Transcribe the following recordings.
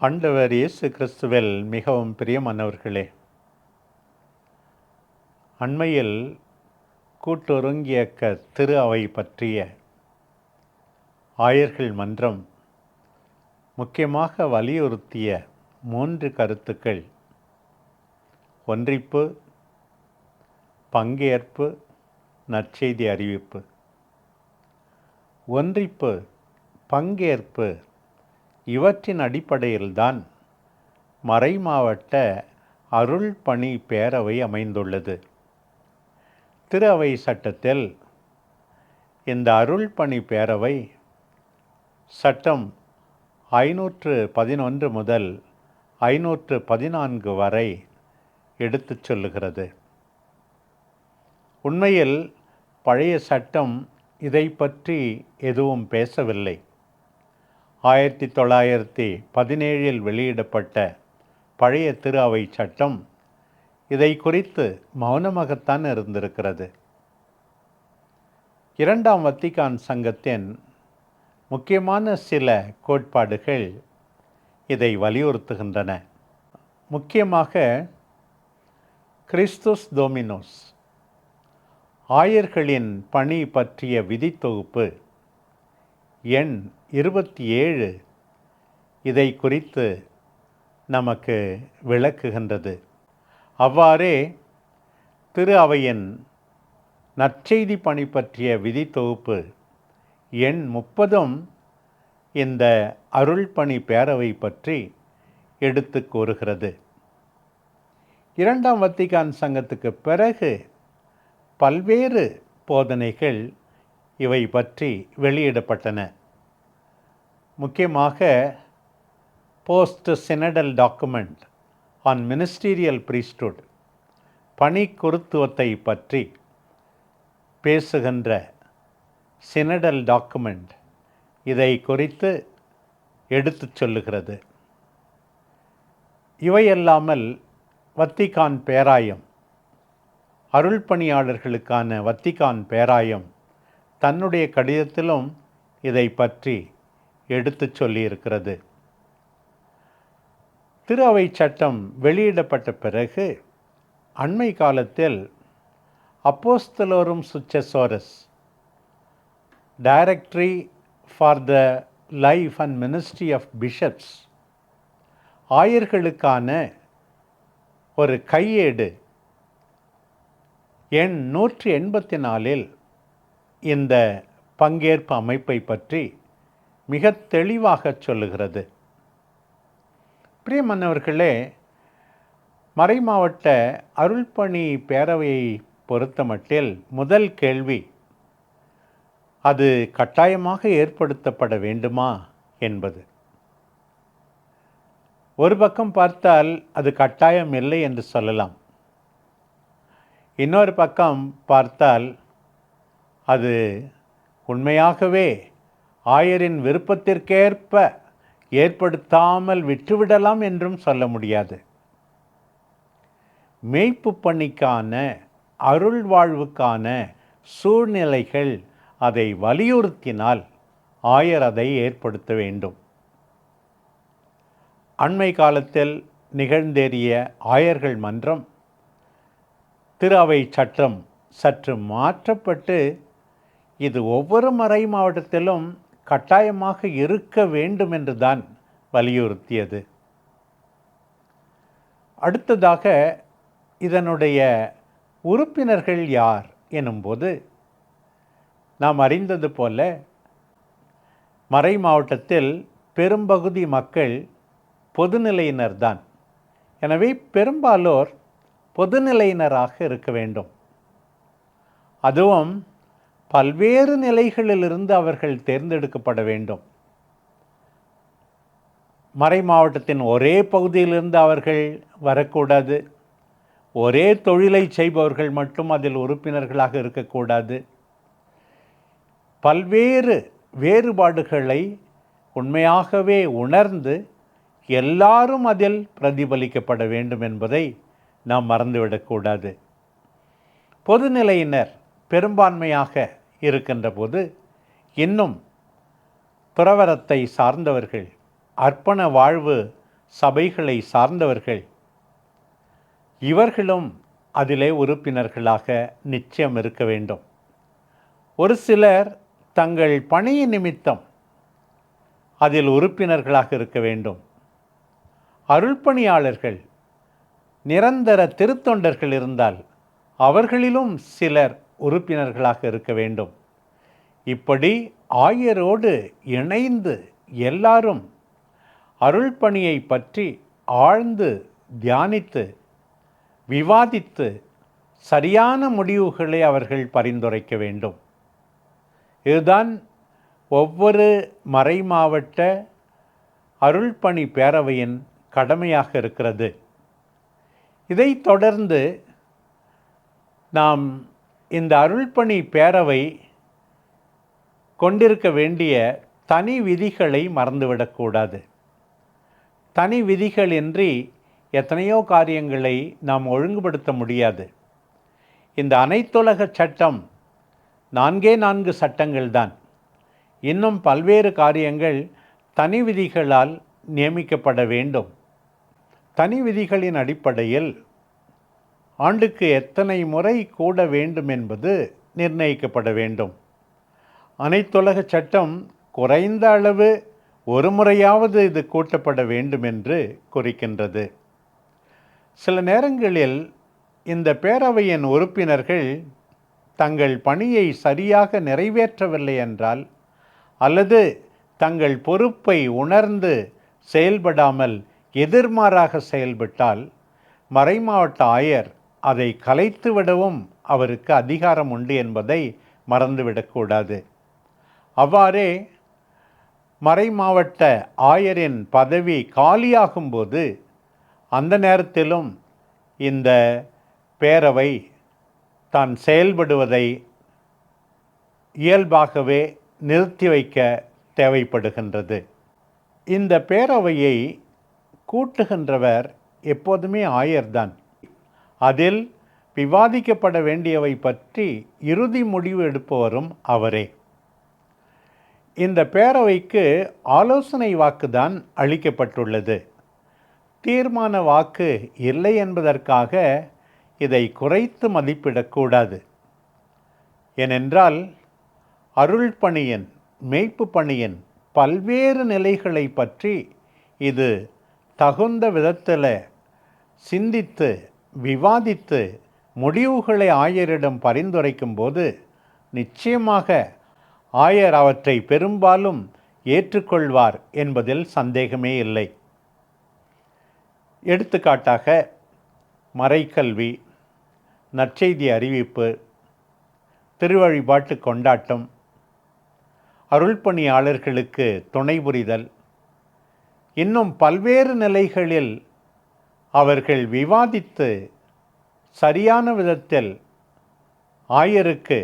ஆண்டவர் இயேசு கிறிஸ்துவில் மிகவும் பிரியமானவர்களே அண்மையில் கூட்டுறங்கியக்க திரு அவை பற்றிய ஆயர்கள் மன்றம் முக்கியமாக வலியுறுத்திய மூன்று கருத்துக்கள். ஒன்றிப்பு பங்கேற்பு நற்செய்தி அறிவிப்பு. ஒன்றிப்பு பங்கேற்பு இவற்றின் அடிப்படையில்தான் மறைமாவட்ட அருள் பணி பேரவை அமைந்துள்ளது. திரு அவை சட்டத்தில் இந்த அருள் பணி பேரவை சட்டம் ஐநூற்று பதினொன்று முதல் ஐநூற்று பதினான்கு வரை எடுத்துச் சொல்லுகிறது. உண்மையில் பழைய சட்டம் இதை பற்றி எதுவும் பேசவில்லை. ஆயிரத்தி தொள்ளாயிரத்தி பதினேழில் வெளியிடப்பட்ட பழைய திரு அவை சட்டம் இதை குறித்து மௌனமாகத்தான் இருந்திருக்கிறது. இரண்டாம் வத்திகான் சங்கத்தின் முக்கியமான சில கோட்பாடுகள் இதை வலியுறுத்துகின்றன. முக்கியமாக கிறிஸ்துஸ் டோமினோஸ் ஆயர்களின் பணி பற்றிய விதித்தொகுப்பு எண் இருபத்தி ஏழு இதை குறித்து நமக்கு விளக்குகின்றது. அவ்வாறே திரு அவையின் நற்செய்தி பணி பற்றிய விதி தொகுப்பு எண் முப்பதும் இந்த அருள் பணி பேரவை பற்றி எடுத்து கூறுகிறது. இரண்டாம் வத்திகான் சங்கத்துக்கு பிறகு பல்வேறு போதனைகள் இவை பற்றி வெளியிடப்பட்டன. முக்கியமாக post synodal document on ministerial priesthood பணி குருத்துவத்தை பற்றி பேசுகின்ற சினடல் டாக்குமெண்ட் இதை குறித்து எடுத்துச் சொல்லுகிறது. இவையல்லாமல் வத்திகான் பேராயம் அருள் பணியாளர்களுக்கான வத்திகான் பேராயம் தன்னுடைய கடிதத்திலும் இதை பற்றி எடுத்துச் சொல்லியிருக்கிறது. திரு அவை சட்டம் வெளியிடப்பட்ட பிறகு அண்மை காலத்தில் அப்போஸ்தலோரும் சுச்சசோரஸ் directory for the life and ministry of bishops ஆயர்களுக்கான ஒரு கையேடு எண் நூற்றி எண்பத்தி நாலில் இந்த பங்கேற்பு அமைப்பை பற்றி மிக தெளிவாக சொல்லுகிறது. பிரியமன்னவர்களே மறைமாவட்ட அருள்பணி பேரவையை பொறுத்தமட்டில் முதல் கேள்வி அது கட்டாயமாக ஏற்படுத்தப்பட வேண்டுமா என்பது. ஒரு பக்கம் பார்த்தால் அது கட்டாயம் இல்லை என்று சொல்லலாம். இன்னொரு பக்கம் பார்த்தால் அது உண்மையாகவே ஆயரின் விருப்பத்திற்கேற்ப ஏற்படுத்தாமல் விட்டுவிடலாம் என்றும் சொல்ல முடியாது. மெய்ப்பு பணிக்கான அருள் வாழ்வுக்கான சூழ்நிலைகள் அதை வலியுறுத்தினால் ஆயர் அதை ஏற்படுத்த வேண்டும். அண்மை காலத்தில் நிகழ்ந்தேறிய ஆயர்கள் மன்றம் திரு அவை சட்டம் சற்று மாற்றப்பட்டு இது ஒவ்வொரு மறை மாவட்டத்திலும் கட்டாயமாக இருக்க வேண்டும் என்று தான் வலியுறுத்தியது. அடுத்ததாக இதனுடைய உறுப்பினர்கள் யார் எனும்போது நாம் அறிந்தது போல மறை மாவட்டத்தில் பெரும்பகுதி மக்கள் பொதுநிலையினர் தான் எனவே பெரும்பாலோர் பொதுநிலையினராக இருக்க வேண்டும். அதுவும் பல்வேறு நிலைகளிலிருந்து அவர்கள் தேர்ந்தெடுக்கப்பட வேண்டும். மறை மாவட்டத்தின் ஒரே பகுதியிலிருந்து அவர்கள் வரக்கூடாது. ஒரே தொழிலை செய்பவர்கள் மட்டும் அதில் உறுப்பினர்களாக இருக்கக்கூடாது. பல்வேறு வேறுபாடுகளை உண்மையாகவே உணர்ந்து எல்லாரும் அதில் பிரதிபலிக்கப்பட வேண்டும் என்பதை நாம் மறந்துவிடக்கூடாது. பொதுநிலையினர் பெரும்பான்மையாக இருக்கின்ற போது இன்னும் துறவரத்தை சார்ந்தவர்கள் அர்ப்பண வாழ்வு சபைகளை சார்ந்தவர்கள் இவர்களும் அதிலே உறுப்பினர்களாக நிச்சயம் இருக்க வேண்டும். ஒரு சிலர் தங்கள் பணியின் நிமித்தம் அதில் உறுப்பினர்களாக இருக்க வேண்டும். அருள்பணியாளர்கள் நிரந்தர திருத்தொண்டர்கள் இருந்தால் அவர்களிலும் சிலர் உறுப்பினர்களாக இருக்க வேண்டும். இப்படி ஆயரோடு இணைந்து எல்லாரும் அருள்பணியை பற்றி ஆழ்ந்து தியானித்து விவாதித்து சரியான முடிவுகளை அவர்கள் பரிந்துரைக்க வேண்டும். இதுதான் ஒவ்வொரு மறைமாவட்ட அருள்பணி பேரவையின் கடமையாக இருக்கிறது. இதைத் தொடர்ந்து நாம் இந்த அருள்பணி பேரவை கொண்டிருக்க வேண்டிய தனி விதிகளை மறந்துவிடக்கூடாது தனி விதிகள் இன்றி எத்தனையோ காரியங்களை நாம் ஒழுங்குபடுத்த முடியாது. இந்த அனைத்துலக சட்டம் நான்கே நான்கு சட்டங்கள் தான் இன்னும் பல்வேறு காரியங்கள் தனி விதிகளால் நியமிக்கப்பட வேண்டும். தனி விதிகளின் அடிப்படையில் ஆண்டுக்கு எத்தனை முறை கூட வேண்டும் என்பது நிர்ணயிக்கப்பட வேண்டும். அனைத்துலக சட்டம் குறைந்த அளவு ஒரு முறையாவது இது கூட்டப்பட வேண்டும் என்று குறிக்கின்றது. சில நேரங்களில் இந்த பேரவையின் உறுப்பினர்கள் தங்கள் பணியை சரியாக நிறைவேற்றவில்லை என்றால் அல்லது தங்கள் பொறுப்பை உணர்ந்து செயல்படாமல் எதிர்மாறாக செயல்பட்டால் மறைமாவட்ட ஆயர் அதை கலைத்து விடவும் அவருக்கு அதிகாரம் உண்டு என்பதை மறந்துவிடக்கூடாது. அவ்வாறே மறைமாவட்ட ஆயரின் பதவி காலியாகும்போது அந்த நேரத்திலும் இந்த பேரவை தான் செயல்படுவதை இயல்பாகவே நிறுத்தி வைக்க தேவைப்படுகின்றது. இந்த பேரவையை கூட்டுகின்றவர் எப்போதுமே ஆயர்தான். அதில் விவாதிக்கப்பட வேண்டியவை பற்றி இறுதி முடிவு எடுப்பவரும் அவரே. இந்த பேரவைக்கு ஆலோசனை வாக்குதான் அளிக்கப்பட்டுள்ளது. தீர்மான வாக்கு இல்லை என்பதற்காக இதை குறைத்து மதிப்பிடக்கூடாது. ஏனென்றால் அருள் பணியின் மெய்ப்பு பணியின் பல்வேறு நிலைகளை பற்றி இது தகுந்த விதத்தில் சிந்தித்து விவாதித்து முடிவுகளை ஆயரிடம் பரிந்துரைக்கும் போது நிச்சயமாக ஆயர் அவற்றை பெரும்பாலும் ஏற்றுக்கொள்வார் என்பதில் சந்தேகமே இல்லை. எடுத்துக்காட்டாக மறைக்கல்வி நற்செய்தி அறிவிப்பு திருவழிபாட்டு கொண்டாட்டம் அருள்பணியாளர்களுக்கு துணை புரிதல் இன்னும் பல்வேறு நிலைகளில் அவர்கள் விவாதித்து சரியான விதத்தில் ஆயருக்கு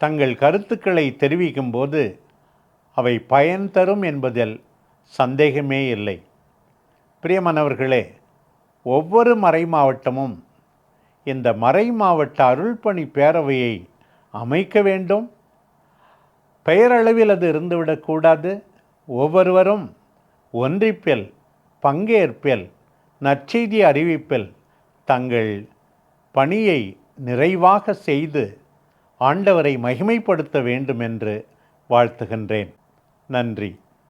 தங்கள் கருத்துக்களை தெரிவிக்கும்போது அவை பயன் தரும் என்பதில் சந்தேகமே இல்லை. பிரியமானவர்களே ஒவ்வொரு மறை மாவட்டமும் இந்த மறை மாவட்ட அருள்பணி பேரவையை அமைக்க வேண்டும். பெயரளவில் அது இருந்துவிடக்கூடாது. ஒவ்வொருவரும் ஒன்றிப்பில் பங்கேற்பில் நற்செய்தி அறிவிப்பில் தங்கள் பணியை நிறைவாக செய்து ஆண்டவரை மகிமைப்படுத்த வேண்டும் என்று வாழ்த்துகின்றேன். நன்றி.